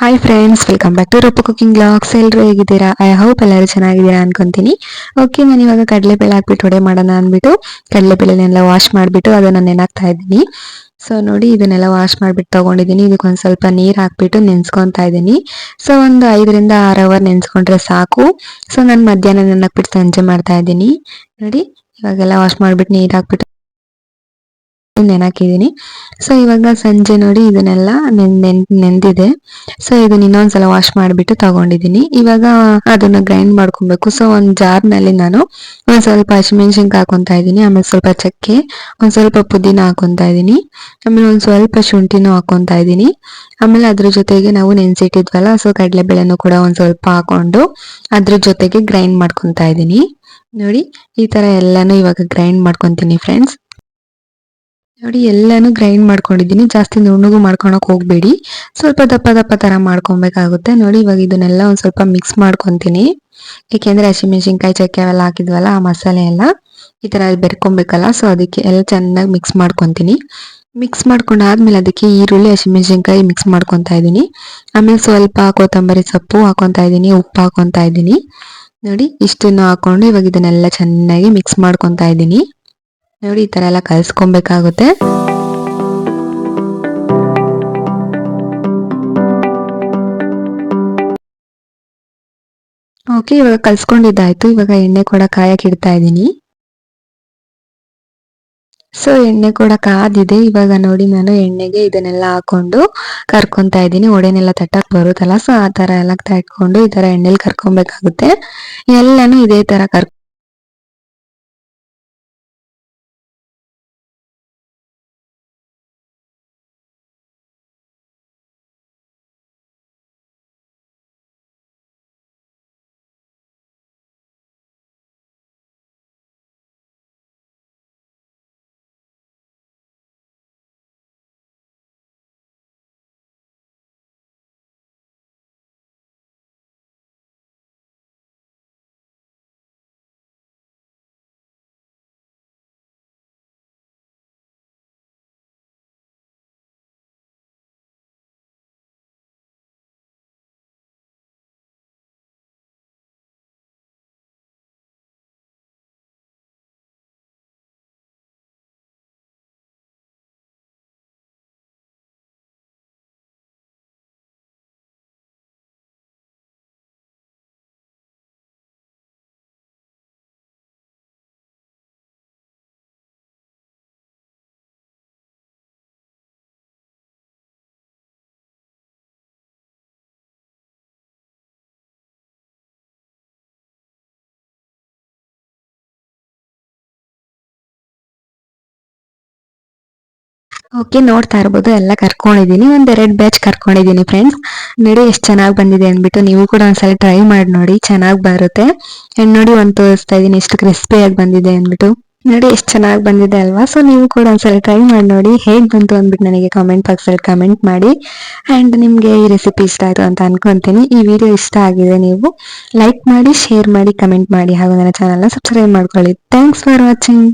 Hi friends welcome back to Roppa cooking blogs ಎಲ್ಲರೂ ಹೇಗಿದ್ದೀರಾ? I hope ಎಲ್ಲರೂ ಚೆನ್ನಾಗಿದ್ದೀರಾ ಅನ್ಕೊಂತೀನಿ. ಓಕೆ ನಾನು ಇವಾಗ ಕಡಲೆಬೇಳೆ ಹಾಕ್ಬಿಟ್ಟು ಒಡೆ ಮಾಡೋಣ ಅಂದ್ಬಿಟ್ಟು ಕಡಲೆಬೇಳೆನೆಲ್ಲ ವಾಶ್ ಮಾಡಿಬಿಟ್ಟು ಅದನ್ನು ನೆನಾಗ್ತಾ ಇದ್ದೀನಿ. ಸೊ ನೋಡಿ, ಇದನ್ನೆಲ್ಲ ವಾಶ್ ಮಾಡಿಬಿಟ್ಟು ತೊಗೊಂಡಿದ್ದೀನಿ. ಇದಕ್ಕೊಂದು ಸ್ವಲ್ಪ ನೀರು ಹಾಕ್ಬಿಟ್ಟು ನೆನೆಸ್ಕೊತಾ ಇದ್ದೀನಿ. ಸೊ ಒಂದು ಐದರಿಂದ ಆರು ಅವರ್ ನೆನೆಸ್ಕೊಂಡ್ರೆ ಸಾಕು. ಸೊ ನಾನು ಮಧ್ಯಾಹ್ನ ನೆನಕ್ಬಿಟ್ಟು ಸಂಜೆ ಮಾಡ್ತಾ ಇದ್ದೀನಿ. ನೋಡಿ, ಇವಾಗೆಲ್ಲ ವಾಶ್ ಮಾಡಿಬಿಟ್ಟು ನೀರು ಹಾಕ್ಬಿಟ್ಟು ನೆನಾಕಿದ್ದೀನಿ ಸೊ ಇವಾಗ ಸಂಜೆ ನೋಡಿ ಇದನ್ನೆಲ್ಲ ನೆನ್ ನೆಂದಿದೆ ಸೊ ಇದನ್ನ ಇನ್ನೊಂದ್ಸಲ ವಾಶ್ ಮಾಡಿಬಿಟ್ಟು ತಗೊಂಡಿದ್ದೀನಿ ಇವಾಗ ಅದನ್ನ ಗ್ರೈಂಡ್ ಮಾಡ್ಕೊಬೇಕು. ಸೊ ಒಂದು ಜಾರ್ನಲ್ಲಿ ನಾನು ಒಂದ್ ಸ್ವಲ್ಪ ಹಸಿಮೆಣಸಿನ್ಕಾಯಿ ಹಾಕೊಂತ ಇದ್ದೀನಿ. ಆಮೇಲೆ ಸ್ವಲ್ಪ ಚಕ್ಕೆ, ಒಂದ್ ಸ್ವಲ್ಪ ಪುದೀನ ಹಾಕೊಂತ ಇದ್ದೀನಿ. ಆಮೇಲೆ ಒಂದ್ ಸ್ವಲ್ಪ ಶುಂಠಿನೂ ಹಾಕೊಂತ ಇದ್ದೀನಿ. ಆಮೇಲೆ ಅದ್ರ ಜೊತೆಗೆ ನಾವು ನೆನ್ಸಿಟ್ಟಿದ್ವಲ್ಲ ಸೊ ಕಡಲೆಬೇಳೆನೂ ಕೂಡ ಒಂದ್ ಸ್ವಲ್ಪ ಹಾಕೊಂಡು ಅದ್ರ ಜೊತೆಗೆ ಗ್ರೈಂಡ್ ಮಾಡ್ಕೊಂತ ಇದ್ದೀನಿ. ನೋಡಿ, ಈ ತರ ಎಲ್ಲಾನು ಇವಾಗ ಗ್ರೈಂಡ್ ಮಾಡ್ಕೊತೀನಿ ಫ್ರೆಂಡ್ಸ್ ನೋಡಿ, ಎಲ್ಲಾನು ಗ್ರೈಂಡ್ ಮಾಡ್ಕೊಂಡಿದ್ದೀನಿ. ಜಾಸ್ತಿ ನುಣ್ಣಗೂ ಮಾಡ್ಕೊಳಕ್ ಹೋಗ್ಬೇಡಿ. ಸ್ವಲ್ಪ ದಪ್ಪ ದಪ್ಪ ತರ ಮಾಡ್ಕೊಬೇಕಾಗುತ್ತೆ. ನೋಡಿ, ಇವಾಗ ಇದನ್ನೆಲ್ಲ ಒಂದ್ ಸ್ವಲ್ಪ ಮಿಕ್ಸ್ ಮಾಡ್ಕೊಂತೀನಿ. ಏಕೆಂದ್ರೆ ಹಸಿಮೆಣಸಿನ್ಕಾಯಿ ಚಕ್ಕೆ ಅವೆಲ್ಲ ಹಾಕಿದ್ವಲ್ಲ, ಆ ಮಸಾಲೆ ಎಲ್ಲ ಈ ತರ ಬೆರ್ಕೊಬೇಕಲ್ಲ ಸೊ ಅದಕ್ಕೆ ಎಲ್ಲ ಚೆನ್ನಾಗಿ ಮಿಕ್ಸ್ ಮಾಡ್ಕೊಂತೀನಿ. ಮಿಕ್ಸ್ ಮಾಡ್ಕೊಂಡಾದ್ಮೇಲೆ ಅದಕ್ಕೆ ಈರುಳ್ಳಿ ಹಸಿಮೆಣಸಿನ್ಕಾಯಿ ಮಿಕ್ಸ್ ಮಾಡ್ಕೊತಾ ಇದ್ದೀನಿ. ಆಮೇಲೆ ಸ್ವಲ್ಪ ಕೊತ್ತಂಬರಿ ಸೊಪ್ಪು ಹಾಕೊತಾ ಇದ್ದೀನಿ, ಉಪ್ಪು ಹಾಕೊತಾ ಇದ್ದೀನಿ. ನೋಡಿ, ಇಷ್ಟನ್ನು ಹಾಕೊಂಡು ಇವಾಗ ಇದನ್ನೆಲ್ಲ ಚೆನ್ನಾಗಿ ಮಿಕ್ಸ್ ಮಾಡ್ಕೊತಾ ಇದ್ದೀನಿ. ನೋಡಿ, ಈ ತರ ಎಲ್ಲ ಕಲ್ಸ್ಕೊಬೇಕಾಗುತ್ತೆ. ಓಕೆ, ಇವಾಗ ಕಲ್ಸ್ಕೊಂಡಿದ್ದಾಯ್ತು. ಇವಾಗ ಎಣ್ಣೆ ಕೂಡ ಕಾಯಕ್ಕೆ ಇಡ್ತಾ ಇದ್ದೀನಿ. ಸೊ ಎಣ್ಣೆ ಕೂಡ ಕಾದಿದೆ. ಇವಾಗ ನೋಡಿ, ನಾನು ಎಣ್ಣೆಗೆ ಇದನ್ನೆಲ್ಲ ಹಾಕೊಂಡು ಕರ್ಕೊಂತಾ ಇದ್ದೀನಿ. ಒಡೆನೆಲ್ಲ ತಟ್ಟಕ್ ಬರುತ್ತಲ್ಲ ಸೊ ಆ ತರ ಎಲ್ಲ ತಟ್ಕೊಂಡು ಈ ತರ ಎಣ್ಣೆಲಿ ಕರ್ಕೊಬೇಕಾಗುತ್ತೆ. ಎಲ್ಲಾನು ಇದೇ ತರ ಕರ್ ಓಕೆ ನೋಡ್ತಾ ಇರ್ಬೋದು, ಎಲ್ಲ ಕರ್ಕೊಂಡಿದ್ದೀನಿ. ಒಂದ್ ಎರಡ್ ಬ್ಯಾಚ್ ಕರ್ಕೊಂಡಿದ್ದೀನಿ ಫ್ರೆಂಡ್ಸ್ ನೋಡಿ ಎಷ್ಟು ಚೆನ್ನಾಗಿ ಬಂದಿದೆ ಅಂದ್ಬಿಟ್ಟು ನೀವು ಕೂಡ ಒಂದ್ಸಲ ಟ್ರೈ ಮಾಡಿ ನೋಡಿ, ಚೆನ್ನಾಗಿ ಬರುತ್ತೆ. ಅಂಡ್ ನೋಡಿ ಒಂದು ತೋರಿಸ್ತಾ ಇದೀನಿ ಎಷ್ಟು ಕ್ರಿಸ್ಪಿಯಾಗಿ ಬಂದಿದೆ ಅಂದ್ಬಿಟ್ಟು. ನೋಡಿ ಎಷ್ಟು ಚೆನ್ನಾಗಿ ಬಂದಿದೆ ಅಲ್ವಾ? ಸೊ ನೀವು ಕೂಡ ಒಂದ್ಸಲ ಟ್ರೈ ಮಾಡಿ ನೋಡಿ, ಹೇಗ್ ಬಂತು ಅಂದ್ಬಿಟ್ಟು ನನಗೆ ಕಾಮೆಂಟ್ ಬಾಕ್ಸ್ ಅಲ್ಲಿ ಕಮೆಂಟ್ ಮಾಡಿ. ಅಂಡ್ ನಿಮ್ಗೆ ಈ ರೆಸಿಪಿ ಇಷ್ಟ ಆಯ್ತು ಅಂತ ಅನ್ಕೊತೀನಿ. ಈ ವಿಡಿಯೋ ಇಷ್ಟ ಆಗಿದೆ ನೀವು ಲೈಕ್ ಮಾಡಿ ಶೇರ್ ಮಾಡಿ ಕಮೆಂಟ್ ಮಾಡಿ. ಹಾಗೂ ನನ್ನ ಚಾನಲ್ನ ಸಬ್ಸ್ಕ್ರೈಬ್ ಮಾಡ್ಕೊಳ್ಳಿ. Thanks for watching